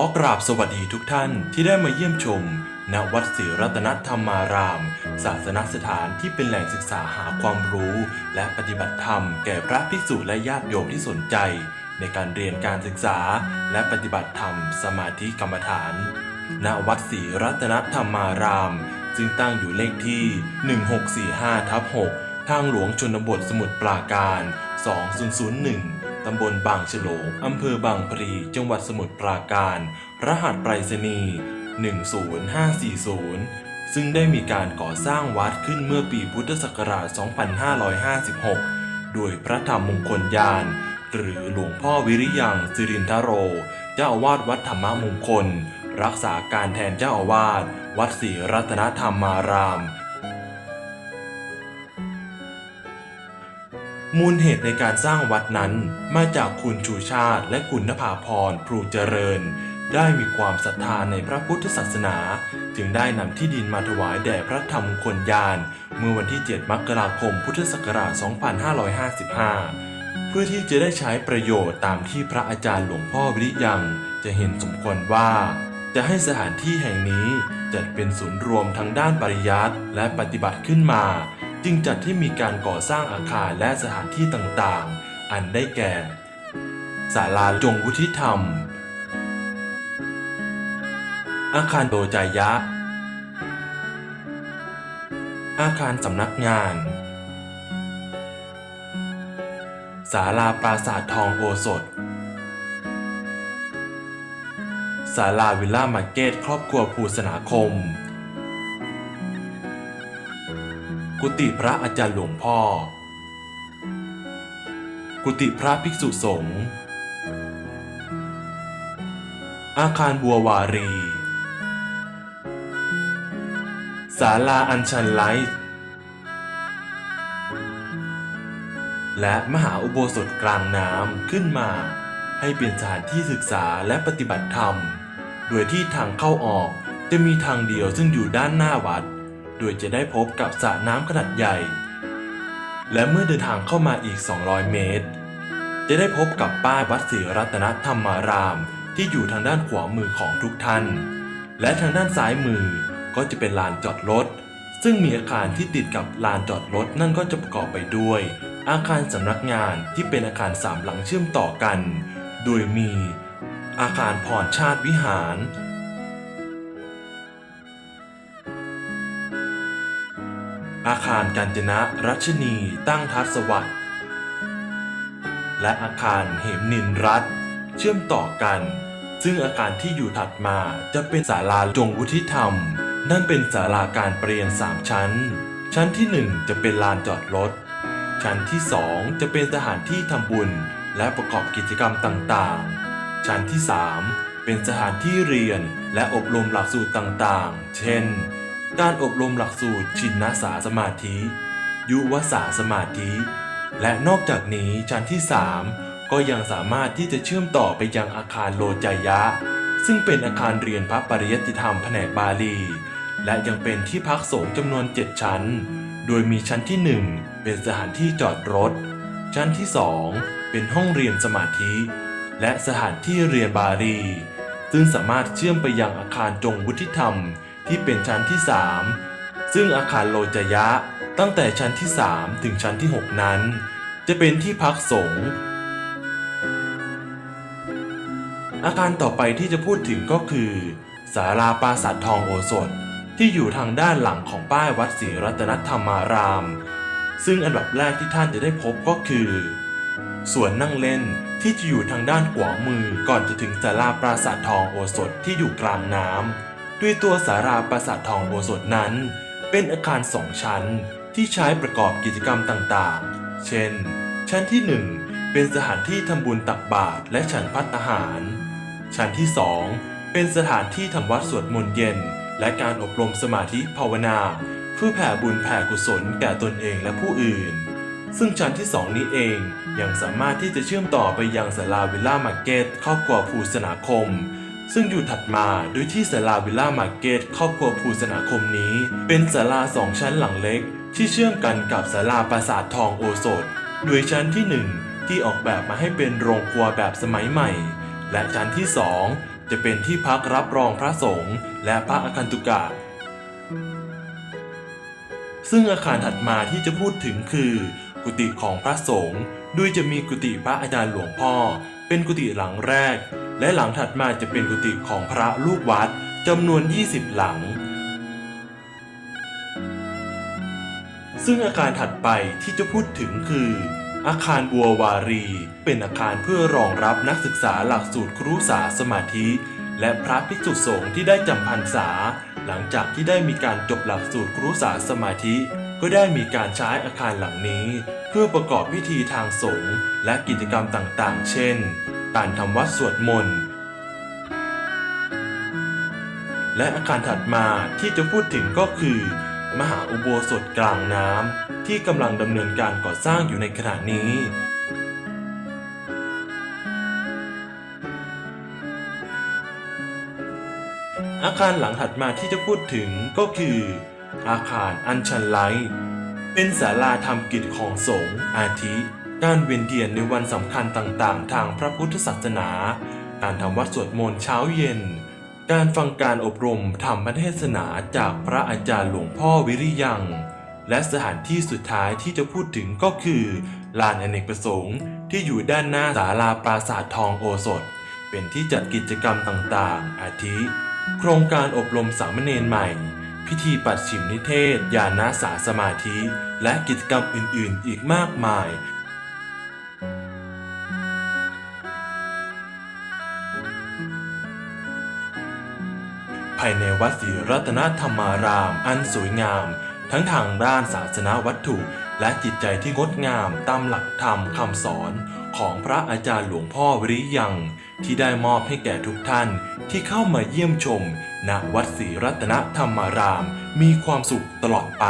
อกราบสวัสดีทุกท่านที่ได้มาเยี่ยมชม ณ วัดศรีรัตนธรรมาราม ศาสนสถานที่เป็นแหล่งศึกษาหาความรู้ และปฏิบัติธรรมแก่พระภิกษุและญาติโยมที่สนใจ ในการเรียนการศึกษา และปฏิบัติธรรม สมาธิกรรมฐาน ณ วัดศรีรัตนธรรมาราม ซึ่งตั้งอยู่เลขที่ 1645ทับ6ทางหลวงชนบทสมุทรปราการ 2001 ตำบลบางฉลงอำเภอบางพลี จังหวัดสมุทรปราการ รหัสไปรษณีย์10540 ซึ่งได้มีการก่อสร้างวัดขึ้นเมื่อปีพุทธศักราช 2556 โดยพระธรรมมงคลยาน หรือหลวงพ่อวิริยังสิรินทโร เจ้าอาวาสวัดธรรมมงคล รักษาการแทนเจ้าอาวาสวัดศรีรัตนธรรมาราม มูลเหตุในการสร้างวัดนั้น มาจากคุณชูชาติและคุณนภาพรพลูเจริญ ได้มีความศรัทธาในพระพุทธศาสนา จึงได้นำที่ดินมาถวายแด่พระธรรมมงคลยาน เมื่อวันที่ 7 มกราคมพุทธศักราช 2555 เพื่อที่จะได้ใช้ประโยชน์ตามที่พระอาจารย์หลวงพ่อวิริยัง จะเห็นสมควรว่า จะให้สถานที่แห่งนี้จัดเป็นศูนย์รวมทั้งด้านปริยัติและปฏิบัติขึ้นมา จึงจัดที่มีการก่อสร้างอาคารและสถานที่ต่างๆ อันได้แก่ศาลาจงวุฒิธรรม อาคารโดจายะ อาคารสำนักงานศาลาปราสาททองโอสถศาลาวิลล่ามาร์เก็ตครอบครัวภูสนาคม กุฏิพระอาจารย์หลวงพ่อ กุฏิพระภิกษุสงฆ์อาคารบัววารี ศาลาอัญชันไลท์และมหาอุโบสถกลางน้ำขึ้นมา ให้เป็นสถานที่ศึกษาและปฏิบัติธรรม โดยที่ทางเข้าออกจะมีทางเดียวซึ่งอยู่ด้านหน้าวัด โดยจะได้พบกับสระน้ำขนาดใหญ่ และเมื่อเดินทางเข้ามาอีก 200 เมตร จะได้พบกับป้ายวัดศรีรัตนธรรมาราม ที่อยู่ทางด้านขวามือของทุกท่าน และทางด้านซ้ายมือก็จะเป็นลานจอดรถ ซึ่งมีอาคารที่ติดกับลานจอดรถนั่นก็จะประกอบไปด้วย อาคารสำนักงานที่เป็นอาคารสามหลังเชื่อมต่อกัน โดยมีอาคารพรชาติวิหาร อาคารกาญจนะรัชนีตั้งทัศวัตรและอาคารเหมนินรัตเชื่อมต่อกัน ซึ่งอาคารที่อยู่ถัดมาจะเป็นศาลาจงวุฒิธรรม นั่นเป็นศาลาการเปลี่ยนสามชั้น ชั้นที่หนึ่งจะเป็นลานจอดรถ ชั้นที่สองจะเป็นสถานที่ทำบุญ และประกอบกิจกรรมต่างๆ ชั้นที่สามเป็นสถานที่เรียนและอบรมหลักสูตรต่างๆ เช่น การอบรมหลักสูตรชินนาสาสมาธิ ยุวสาสมาธิ และนอกจากนี้ชั้นที่ 3 ก็ยังสามารถที่จะเชื่อมต่อไปยังอาคารโลจายะ ซึ่งเป็นอาคารเรียนพระปริยัติธรรมแผนกบาลี และยังเป็นที่พักสงฆ์จำนวน 7 ชั้น โดยมีชั้นที่ 1 เป็นสถานที่จอดรถ ชั้นที่ 2 เป็นห้องเรียนสมาธิ และสถานที่เรียนบาลี ซึ่งสามารถเชื่อมไปยังอาคารจงวุฒิธรรม ที่เป็นชั้นที่ 3 ซึ่งอาคารโลจยะตั้งแต่ชั้นที่ 3 ถึงชั้นที่ 6 นั้น จะเป็นที่พักสงฆ์อาคารต่อไปที่จะพูดถึงก็คือศาลาปราสาททองโอสถที่อยู่ทางด้านหลังของป้ายวัดศรีรัตนธรรมาราม ซึ่งอันดับแรกที่ท่านจะได้พบก็คือส่วนนั่งเล่นที่จะอยู่ทางด้านขวามือก่อนจะถึงศาลาปราสาททองโอสถที่อยู่กลางน้ำ ด้วยตัวศาลาปราสาททองโอสถนั้น เป็นอาคารสองชั้นที่ใช้ประกอบกิจกรรมต่างๆ เช่น ชั้นที่หนึ่งเป็นสถานที่ทำบุญตักบาตรและฉันพัตตาหาร ชั้นที่สองเป็นสถานที่ทำวัดสวดมนต์เย็น และการอบรมสมาธิภาวนา เพื่อแผ่บุญแผ่กุศลแก่ตนเองและผู้อื่น ซึ่งชั้นที่ 2 นี้เองยังสามารถที่จะเชื่อมต่อไปยังศาลาวิลล่ามาร์เก็ตครอบครัวภูสนาคม ซึ่งอยู่ถัดมาโดยที่ศาลาวิลล่ามาร์เก็ตครอบครัวภูสนาคมนี้ เป็นศาลาสองชั้นหลังเล็ก ที่เชื่อมกันกับศาลาปราสาททองโอสถ โดยชั้นที่ 1 ที่ออกแบบมาให้เป็นโรงครัวแบบสมัยใหม่ และชั้นที่ 2 จะเป็นที่พักรับรองพระสงฆ์และพระอาคันตุกะซึ่งอาคารถัดมาที่จะพูดถึงคือ กุฏิของพระสงฆ์โดยจะมีกุฏิพระอาจารย์หลวงพ่อ เป็นกุฏิหลังแรก และหลังถัดมาจะเป็นกุฏิของพระลูกวัดจำนวน 20 หลัง ซึ่งอาคารถัดไปที่จะพูดถึงคือ อาคารบัววารี เป็นอาคารเพื่อรองรับนักศึกษาหลักสูตรครุสาสมาธิ และพระภิกษุสงฆ์ที่ได้จำพรรษา หลังจากที่ได้มีการจบหลักสูตรครุสาสมาธิ ก็ได้มีการใช้อาคารหลังนี้ เพื่อประกอบพิธีทางสงฆ์และกิจกรรมต่างๆ เช่น การทำวัดสวดมนต์ และอาคารถัดมาที่จะพูดถึงก็คือ มหาอุโบสถกลางน้ำที่กำลังดำเนินการก่อสร้างอยู่ในขณะนี้อาคารหลังถัดมาที่จะพูดถึงก็คือ อาคารอัญชันไลเป็นศาลาทำกิจของสงฆ์อาทิ การเวียนเทียนในวันสำคัญต่างๆ ทางพระพุทธศาสนา การทำวัดสวดมนต์เช้าเย็น การฟังการอบรมธรรมเทศนาจากพระอาจารย์หลวงพ่อวิริยัง และสถานที่สุดท้ายที่จะพูดถึงก็คือ ลานอเนกประสงค์ที่อยู่ด้านหน้าศาลาปราสาททองโอสถ เป็นที่จัดกิจกรรมต่างๆ อาทิ โครงการอบรมสามเณรใหม่ พิธีปัดฉิมนิเทศญาณสาสมาธิ และกิจกรรมอื่นๆ อีกมากมาย ภายในวัดศรีรัตนธรรมาราม อันสวยงาม ทั้งทางด้านศาสนาวัตถุ และจิตใจที่งดงามตามหลักธรรมคำสอนของพระอาจารย์หลวงพ่อวริยัง ที่ได้มอบให้แก่ทุกท่านที่เข้ามาเยี่ยมชมณวัดศรีรัตนธรรมาราม มีความสุขตลอดไป